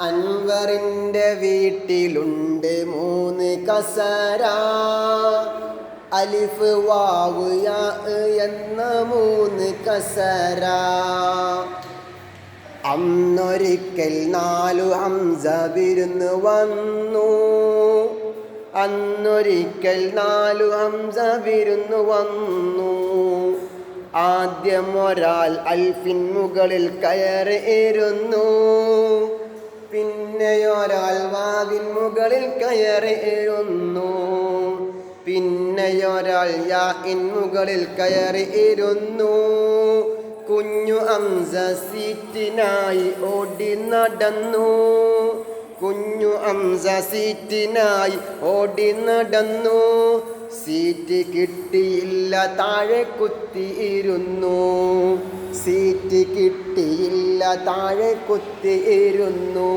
അൻവറിന്റെ വീട്ടിലുണ്ട് മൂന്ന് കസര. അലിഫ് വാവ് യാ എന്ന മൂന്ന് കസര. അന്നൊരിക്കൽ നാലു ഹംസ വിരുന്ന് വന്നു. അന്നൊരിക്കൽ നാലു ഹംസ വിരുന്ന് വന്നു. ആദ്യം ഒരാൾ അൽഫിൻ മുകളിൽ കയറിയിരുന്നു പിന്നെ ഒരാൾ വാവിൻ മുകളിൽ കയറിയിരുന്നു പിന്നെ ഒരാൾ യാഇൻ മുകളിൽ കയറിയിരുന്നു കുഞ്ഞു അംസ സീറ്റിനായി ഓടി നടന്നു. കുഞ്ഞു അംസ സീറ്റിനായി ഓടി നടന്നു. സീറ്റ് കിട്ടിയില്ല താഴെ കുത്തിയിരുന്നു. സീറ്റ് കിട്ടിയില്ല താഴെ കുത്തിയിരുന്നു.